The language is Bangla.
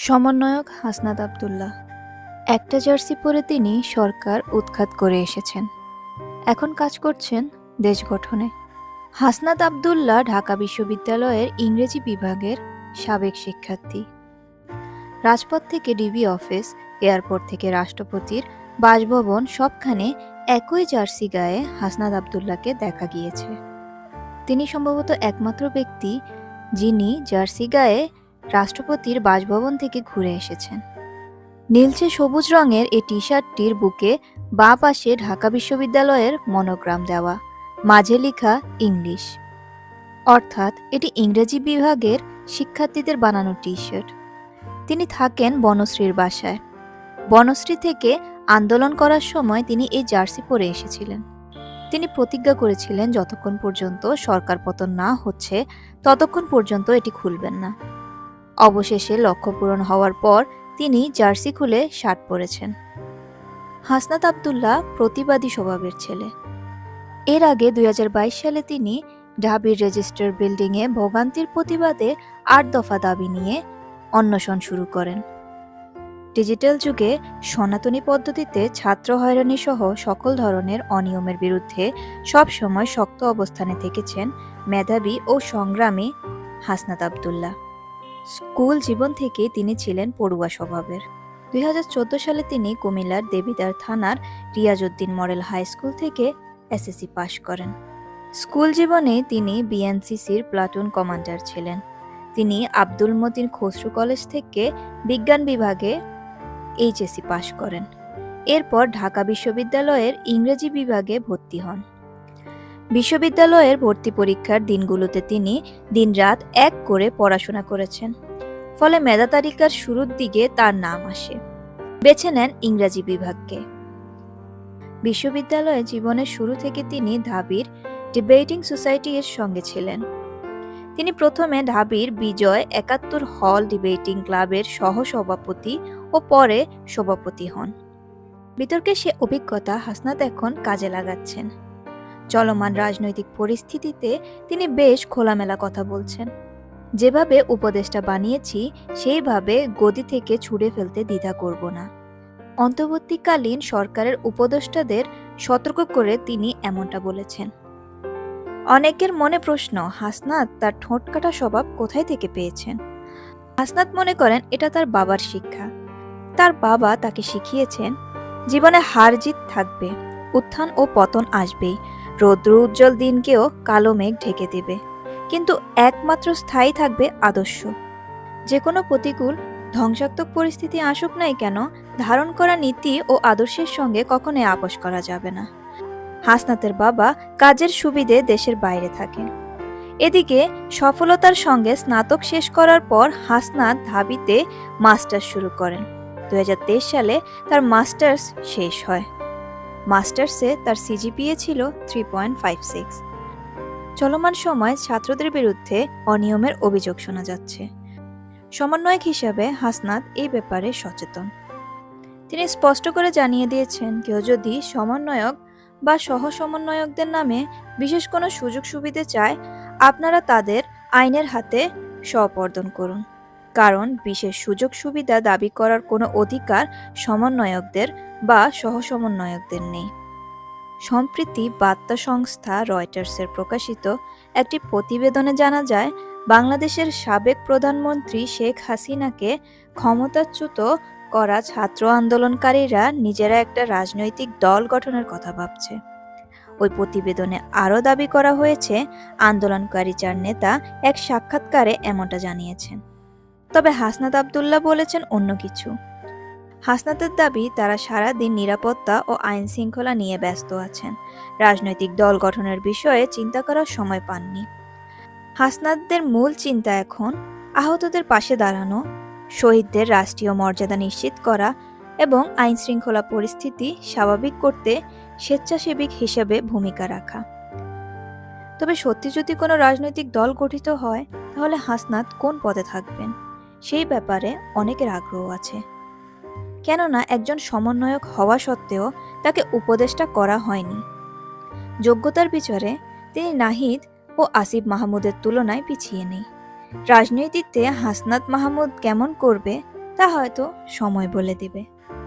সমন্বয়ক হাসনাত আবদুল্লাহ। একটা জার্সি পরে তিনি সরকার উৎখাত করে এসেছেন। এখন কাজ করছেন দেশ গঠনে। হাসনাত আবদুল্লাহ ঢাকা বিশ্ববিদ্যালয়ের ইংরেজি বিভাগের সাবেক শিক্ষার্থী। রাজপথ থেকে ডিবি অফিস, এয়ারপোর্ট থেকে রাষ্ট্রপতির বাসভবন সবখানে একই জার্সি গায়ে হাসনাত আবদুল্লাহকে দেখা গিয়েছে। তিনি সম্ভবত একমাত্র ব্যক্তি যিনি জার্সি গায়ে রাষ্ট্রপতির বাসভবন থেকে ঘুরে এসেছেন। নীলচে সবুজ রঙের এই টি শার্টটির বুকে বাঁ পাশে ঢাকা বিশ্ববিদ্যালয়ের মনোগ্রাম দেওয়া, মাঝে লেখা ইংলিশ। অর্থাৎ এটি ইংরেজি বিভাগের শিক্ষার্থীদের বানানো টি শার্ট তিনি থাকেন বনশ্রীর বাসায়। বনশ্রী থেকে আন্দোলন করার সময় তিনি এই জার্সি পরে এসেছিলেন। তিনি প্রতিজ্ঞা করেছিলেন, যতক্ষণ পর্যন্ত সরকার পতন না হচ্ছে, ততক্ষণ পর্যন্ত এটি খুলবেন না। অবশেষে লক্ষ্য পূরণ হওয়ার পর তিনি জার্সি খুলে শার্ট পরেছেন। হাসনাত আবদুল্লাহ প্রতিবাদী স্বভাবের ছেলে। এর আগে দুই হাজার বাইশ সালে তিনি ঢাবির রেজিস্টার বিল্ডিংয়ে ভোগান্তির প্রতিবাদে আট দফা দাবি নিয়ে অন্বেষণ শুরু করেন। ডিজিটাল যুগে সনাতনী পদ্ধতিতে ছাত্র হয়রানি সহ সকল ধরনের অনিয়মের বিরুদ্ধে সবসময় শক্ত অবস্থানে থেকেছেন মেধাবী ও সংগ্রামী হাসনাত আবদুল্লাহ। স্কুল জীবন থেকে তিনি ছিলেন পড়ুয়া স্বভাবের। দুই হাজার চোদ্দ সালে তিনি কুমিল্লার দেবিদার থানার রিয়াজউদ্দিন মডেল হাই স্কুল থেকে এসএসসি পাশ করেন। স্কুল জীবনে তিনি বিএনসিসির প্লাটুন কমান্ডার ছিলেন। তিনি আব্দুল মতিন খসরু কলেজ থেকে বিজ্ঞান বিভাগে এইচএসসি পাশ করেন। এরপর ঢাকা বিশ্ববিদ্যালয়ের ইংরেজি বিভাগে ভর্তি হন। বিশ্ববিদ্যালয়ের ভর্তি পরীক্ষার দিনগুলোতে তিনি দিনরাত এক করে পড়াশোনা করেছেন, ফলে মেধা তালিকার শুরুর দিকে তার নাম আসে। বেছে নেন ইংরাজি বিভাগকে। বিশ্ববিদ্যালয়ে জীবনের শুরু থেকে তিনি ঢাবির ডিবেটিং সোসাইটি এর সঙ্গে ছিলেন। তিনি প্রথমে ঢাবির বিজয় একাত্তর হল ডিবেটিং ক্লাবের সহ সভাপতি ও পরে সভাপতি হন। বিতর্কে সে অভিজ্ঞতা হাসনাত এখন কাজে লাগাচ্ছেন। চলমান রাজনৈতিক পরিস্থিতিতে তিনি বেশ খোলামেলা কথা বলছেন। যেভাবে উপদেশটা বানিয়েছি, সেইভাবে গদি থেকে ছুড়ে ফেলতে দ্বিধা করব না। অন্তর্বর্তীকালীন সরকারের উপদেষ্টাদের সতর্ক করে তিনি এমনটা বলেছেন। অনেকের মনে প্রশ্ন, হাসনাত তার ঠোঁট কাটা স্বভাব কোথায় থেকে পেয়েছেন? হাসনাত মনে করেন এটা তার বাবার শিক্ষা। তার বাবা তাকে শিখিয়েছেন, জীবনে হার জিত থাকবে, উত্থান ও পতন আসবেই। রৌদ্র উজ্জ্বল দিনকেও কালো মেঘ ঢেকে দেবে। কিন্তু একমাত্র স্থায়ী থাকবে আদর্শ। যে কোনো প্রতিকূল, ধ্বংসাত্মক পরিস্থিতি আসুক নাই কেন, ধারণ করা নীতি ও আদর্শের সঙ্গে কখনোই আপোষ করা যাবে না। হাসনাতের বাবা কাজের সুবিধে দেশের বাইরে থাকেন। এদিকে সফলতার সঙ্গে স্নাতক শেষ করার পর হাসনাত ধাবিতে মাস্টার্স শুরু করেন। দু হাজার তেইশ সালে তার মাস্টার্স শেষ হয়। মাস্টার্সে তার সিজিপিএ ছিল থ্রি পয়েন্ট ফাইভ সিক্স। চলমান সময় ছাত্রদের বিরুদ্ধে অনিয়মের অভিযোগ শোনা যাচ্ছে। সমন্বয়ক হিসাবে হাসনাত এই ব্যাপারে সচেতন। তিনি স্পষ্ট করে জানিয়ে দিয়েছেন, কেউ যদি সমন্বয়ক বা সহ সমন্বয়কদের নামে বিশেষ কোনো সুযোগ সুবিধে চায়, আপনারা তাদের আইনের হাতে সপর্দন করুন। কারণ বিশেষ সুযোগ সুবিধা দাবি করার কোনো অধিকার সমন্বয়কদের বা সহ সমন্বয়কদের নেই। সম্প্রতি বার্তা সংস্থা রয়টার্সের প্রকাশিত একটি প্রতিবেদনে জানা যায়, বাংলাদেশের সাবেক প্রধানমন্ত্রী শেখ হাসিনাকে ক্ষমতাচ্যুত করা ছাত্র আন্দোলনকারীরা নিজেরা একটা রাজনৈতিক দল গঠনের কথা ভাবছে। ওই প্রতিবেদনে আরও দাবি করা হয়েছে, আন্দোলনকারী চার নেতা এক সাক্ষাৎকারে এমনটা জানিয়েছেন। তবে হাসনাত আবদুল্লাহ বলেছেন অন্য কিছু। হাসনাতের দাবি, তারা সারাদিন নিরাপত্তা ও আইন শৃঙ্খলা নিয়ে ব্যস্ত আছেন। রাজনৈতিক দল গঠনের বিষয়ে চিন্তা করার সময় পাননি। হাসনাতদের মূল চিন্তা এখন, আহতদের পাশে দাঁড়ানো, শহীদদের রাষ্ট্রীয় মর্যাদা নিশ্চিত করা এবং আইন শৃঙ্খলা পরিস্থিতি স্বাভাবিক করতে স্বেচ্ছাসেবিক হিসেবে ভূমিকা রাখা। তবে সত্যি যদি কোনো রাজনৈতিক দল গঠিত হয়, তাহলে হাসনাত কোন পদে থাকবেন? সেই ব্যাপারে অনেকের আগ্রহ আছে। কেননা একজন সমন্বয়ক হওয়া সত্ত্বেও তাকে উপদেষ্টা করা হয়নি। যোগ্যতার বিচারে তিনি নাহিদ ও আসিফ মাহমুদের তুলনায় পিছিয়ে নেই। রাজনীতিতে হাসনাত মাহমুদ কেমন করবে, তা হয়তো সময় বলে দেবে।